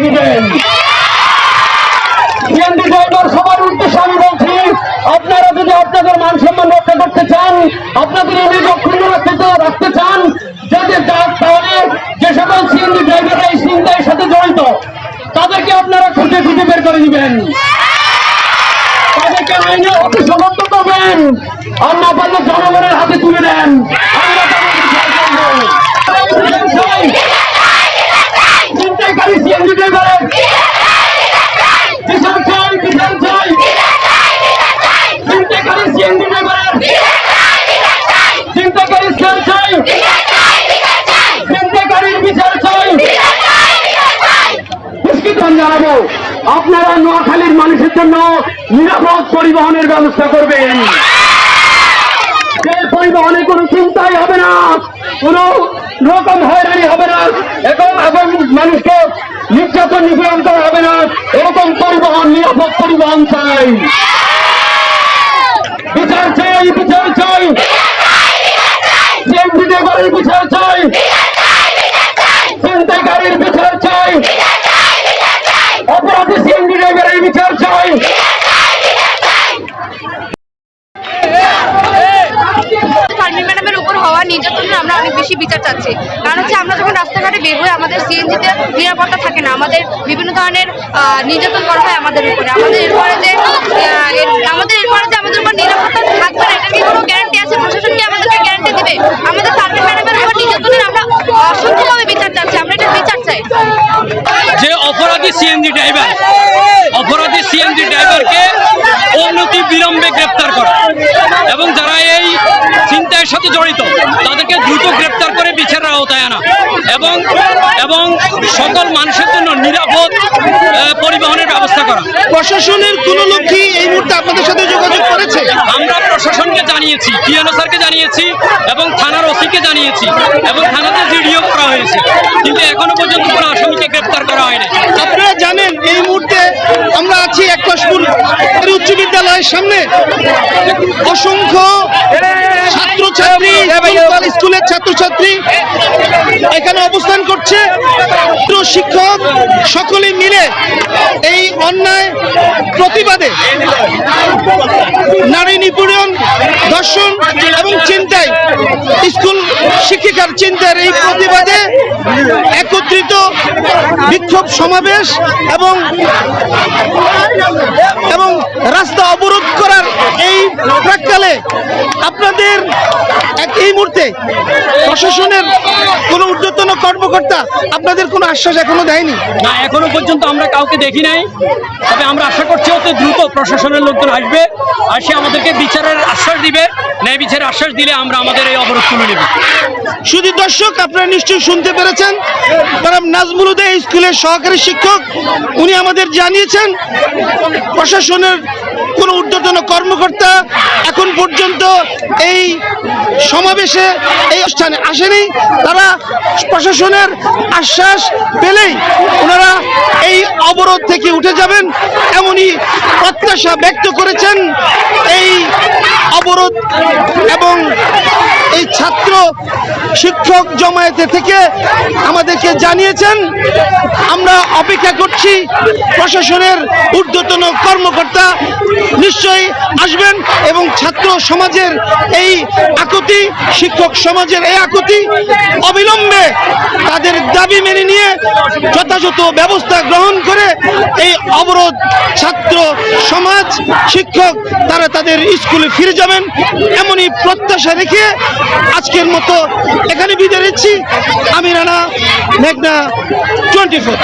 দিবেন। CNG driver সবার উদ্দেশ্যে আমি বলছি, আপনারা যদি আপনাদের মান সম্মান রক্ষা করতে চান, আপনাদের ইমেজ অক্ষুণ্ণ রাখতে চান যদি তা- তাহলে যে সকল এই চিন্তার সাথে জড়িত, তাদেরকে আপনারা খুঁজে খুঁজে বের করে দিবেন। তাদেরকে আইনে অতি সমর্থ করবেন। আর না পারলে জনগণের হাতে তুলে দেন আমরা তাদের বিচার করব। চিন্তাকারী সিএনজি ড্রাইভারের বিচার চাই বিচার চাই চিন্তাকারী সিএনজি ড্রাইভারের চিন্তাকারী বিচার চাই চিন্তাকারীর বিচার চাই নিশ্চিতন জানাব, আপনারা নোয়াখালীর মানুষের জন্য নিরাপদ পরিবহনের ব্যবস্থা করবেন। পরিবহনে কোনো চিন্তাই হবে না, কোনো রকম হয়রানি হবে না এবং এবং মানুষকে নির্যাতন নিপীড়ন করা হবে না, এরকম পরিবহন, নিরাপদ পরিবহন চাই বিচার চাই বিচার চাই সিএমপি ড্রাইভারের বিচার চাই ছিনতাইকারীর বিচার চাই অপরাধী সিএনজি ড্রাইভারের বিচার চাই ফার্মিং ম্যাডামের উপর হওয়া নির্যাতনের আমরা অনেক বেশি বিচার চাচ্ছি। কারণ হচ্ছে আমরা যখন রাস্তাঘাটে বের হই, আমাদের সিএনজিতে নিরাপত্তা থাকে না। আমাদের বিভিন্ন ধরনের নির্যাতন করা হয় আমাদের উপরে। আমাদের এরপরে যে আমাদের এরপরে যে আমাদের উপর নিরাপত্তা থাকবে না এটার কি কোনো গ্যারান্টি আছে? প্রশাসন কি আমাদেরকে গ্যারান্টি দেবে? আমাদের ফার্মিং ম্যাডামের উপর নির্যাতনের আমরা অসংখ্যভাবে বিচার চাচ্ছি। আমরা এটা বিচার চাই। যে অপরাধী সিএনজি ড্রাইভার অপরাধী সিএনজি ড্রাইভারকে অনতি বিলম্বে গ্রেপ্তার করা। এবং যারা এই সাথে জড়িত। তাদেরকে দ্রুত গ্রেপ্তার করে বিচারের আওতায় আনা। এবং এবং সকল মানুষের জন্য নিরাপদ পরিবহনের ব্যবস্থা করা। প্রশাসনের কোন লোক কি এই মুহূর্তে আপনাদের সাথে যোগাযোগ করেছে? আমরা প্রশাসনকে জানিয়েছি পিএনও স্যারকে জানিয়েছি এবং থানার ওসিকে জানিয়েছি এবং থানাতে জিডিও করা হয়েছে। কিন্তু এখনও পর্যন্ত কোনো আসামিকে গ্রেপ্তার করা হয়নি। আপনারা জানেন এই মুহূর্তে আমরা আছি একপাশপুর উচ্চ বিদ্যালয়ের সামনে। অসংখ্য ছাত্রছাত্রী স্কুল, স্কুলের ছাত্রছাত্রী এখানে অবস্থান করছে। শিক্ষক সকলে মিলে এই অন্যায় প্রতিবাদে নারী নিপীড়ন ধর্ষণ এবং চিন্তায় স্কুল শিক্ষিকার চিন্তার এই প্রতিবাদে একত্রিত বিক্ষোভ সমাবেশ এবং এবং রাস্তা অবরোধ করার এই প্রাককালে আপনাদের এক- এই মুহূর্তে প্রশাসনের কোনো ঊর্ধ্বতন কর্মকর্তা আপনাদের কোনো আশ্বাস এখনও দেয়নি? না এখনও পর্যন্ত আমরা কাউকে দেখি নাই। তবে আমরা আশা করছি অতি দ্রুত প্রশাসনের লোকজন আসবে আসে আমাদেরকে বিচারের আশ্বাস দিবে। ন্যায় বিচারের আশ্বাস দিলে আমরা আমাদের এই অবরোধ তুলে নেব। শুধু দর্শক আপনারা নিশ্চয়ই শুনতে পেরেছেন ম্যাডাম নাজমুল উদয় স্কুলের সহকারী শিক্ষক উনি আমাদের জানিয়েছেন প্রশাসনের কোনো ঊর্ধ্বতন কর্মকর্তা এখন পর্যন্ত এই সমাবেশে এই অনুষ্ঠানে আসেনি। তারা প্রশাসনের আশ্বাস পেলেই ওনারা এই অবরোধ থেকে উঠে যাবেন, এমনই প্রত্যাশা ব্যক্ত করেছেন এই অবরোধ এবং এই ছাত্র শিক্ষক জমায়েতে থেকে আমাদেরকে জানিয়েছেন, আমরা অপেক্ষা করছি প্রশাসনের ঊর্ধ্বতন কর্মকর্তা নিশ্চয়ই আসবেন এবং ছাত্র সমাজের এই আকুতি, শিক্ষক সমাজের এই আকুতি অবিলম্বে তাদের দাবি মেনে নিয়ে যথাযথ ব্যবস্থা গ্রহণ করে এই অবরোধ ছাত্র সমাজ, শিক্ষক, তারা তাদের স্কুলে ফিরে যাবেন এমনই প্রত্যাশা রেখে আজকের মতো এখানে বিদায় নিচ্ছি। আমি রানা মেঘনা টোয়েন্টি ফোর